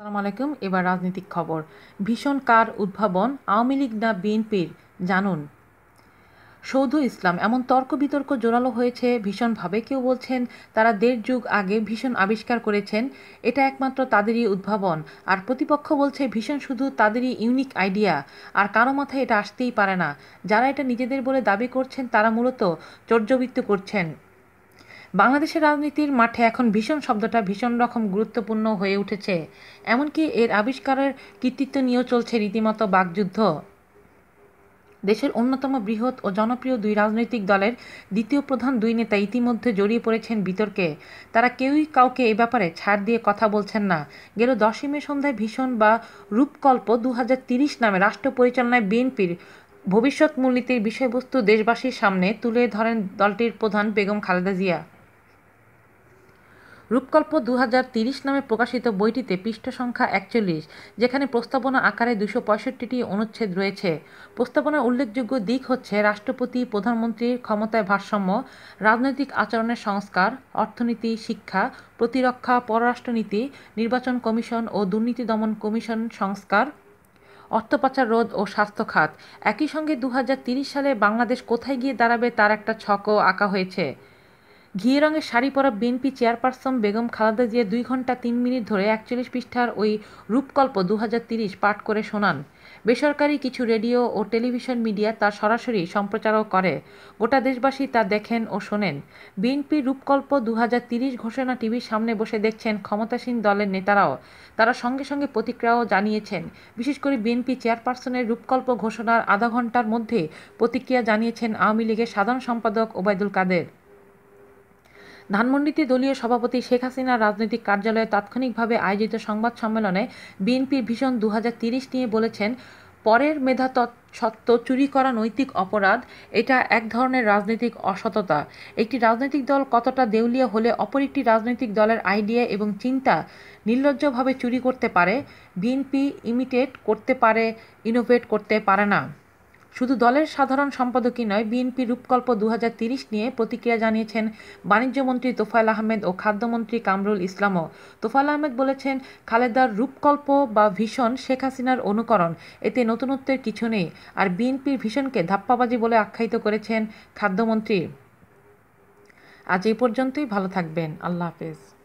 আসসালামু আলাইকুম, এবার রাজনৈতিক খবর। ভীষণ কার উদ্ভাবন আওয়ামী লীগ না বিএনপির জানুন। সৌধ ইসলাম, এমন তর্ক বিতর্ক জোরালো হয়েছে, ভীষণভাবে কেউ বলছেন তারা দেড় যুগ আগে ভীষণ আবিষ্কার করেছেন, এটা একমাত্র তাদেরই উদ্ভাবন। আর প্রতিপক্ষ বলছে ভীষণ শুধু তাদেরই ইউনিক আইডিয়া, আর কারও মাথায় এটা আসতেই পারে না। যারা এটা নিজেদের বলে দাবি করছেন তারা মূলত চর্যবৃত্ত করছেন। বাংলাদেশের রাজনীতির মাঠে এখন ভীষণ শব্দটা ভীষণ রকম গুরুত্বপূর্ণ হয়ে উঠেছে। এমনকি এর আবিষ্কারের কৃতিত্ব নিয়েও চলছে রীতিমতো বাকযুদ্ধ। দেশের অন্যতম বৃহৎ ও জনপ্রিয় দুই রাজনৈতিক দলের দ্বিতীয় প্রধান দুই নেতা ইতিমধ্যে জড়িয়ে পড়েছেন বিতর্কে। তারা কেউই কাউকে এ ব্যাপারে ছাড় দিয়ে কথা বলছেন না। গেল দশই মে সন্ধ্যায় ভীষণ বা রূপকল্প দু নামে রাষ্ট্র পরিচালনায় বিএনপির ভবিষ্যৎ মূলনীতির বিষয়বস্তু দেশবাসীর সামনে তুলে ধরেন দলটির প্রধান বেগম খালেদা জিয়া। রূপকল্প দু নামে প্রকাশিত বইটিতে পৃষ্ঠ সংখ্যা একচল্লিশ, যেখানে প্রস্তাবনা আকারে দুশো পঁয়ষট্টিটি অনুচ্ছেদ রয়েছে। প্রস্তাবনার উল্লেখযোগ্য দিক হচ্ছে রাষ্ট্রপতি, প্রধানমন্ত্রীর ক্ষমতায় ভারসাম্য, রাজনৈতিক আচরণের সংস্কার, অর্থনীতি, শিক্ষা, প্রতিরক্ষা, পররাষ্ট্রনীতি, নির্বাচন কমিশন ও দুর্নীতি দমন কমিশন সংস্কার অর্থপাচার রোধ ও স্বাস্থ্য খাত। একই সঙ্গে দু সালে বাংলাদেশ কোথায় গিয়ে দাঁড়াবে তার একটা ছকও আঁকা হয়েছে। ঘিয়ে রঙের শাড়ি পরা বিএনপি চেয়ারপারসন বেগম খালেদা জিয়া দুই ঘণ্টা তিন মিনিট ধরে একচল্লিশ পৃষ্ঠার ওই রূপকল্প দু পাঠ করে শোনান। বেসরকারি কিছু রেডিও ও টেলিভিশন মিডিয়া তা সরাসরি সম্প্রচারও করে। গোটা দেশবাসী তা দেখেন ও শোনেন। বিএনপি রূপকল্প দু ঘোষণা টিভির সামনে বসে দেখছেন ক্ষমতাসীন দলের নেতারাও। তারা সঙ্গে সঙ্গে প্রতিক্রিয়াও জানিয়েছেন। বিশেষ করে বিএনপি চেয়ারপারসনের রূপকল্প ঘোষণার আধা ঘণ্টার মধ্যে প্রতিক্রিয়া জানিয়েছেন আওয়ামী লীগের সাধারণ সম্পাদক ওবায়দুল কাদের। ধানমন্ডিতে দলীয় সভাপতি শেখ হাসিনার রাজনৈতিক কার্যালয়ে তাৎক্ষণিকভাবে আয়োজিত সংবাদ সম্মেলনে বিএনপির ভীষণ দু নিয়ে বলেছেন, পরের মেধা সত্ত্ব চুরি করা নৈতিক অপরাধ, এটা এক ধরনের রাজনৈতিক অসততা। একটি রাজনৈতিক দল কতটা দেউলিয়া হলে অপর একটি রাজনৈতিক দলের আইডিয়া এবং চিন্তা নির্লজ্জভাবে চুরি করতে পারে, বিএনপি ইমিটেট করতে পারে, ইনোভেট করতে পারে না। শুধু দলের সাধারণ সম্পাদকই নয়, বিএনপি রূপকল্প দু নিয়ে প্রতিক্রিয়া জানিয়েছেন বাণিজ্যমন্ত্রী তোফায়েল আহমেদ ও খাদ্যমন্ত্রী কামরুল ইসলামও। তোফায়েল আহমেদ বলেছেন, খালেদার রূপকল্প বা ভীষণ শেখ হাসিনার অনুকরণ, এতে নতুনত্বের কিছু নেই, আর বিএনপির ভীষণকে ধাপ্পাবাজি বলে আখ্যায়িত করেছেন খাদ্যমন্ত্রী। আজ এই পর্যন্তই, ভালো থাকবেন, আল্লাহ হাফেজ।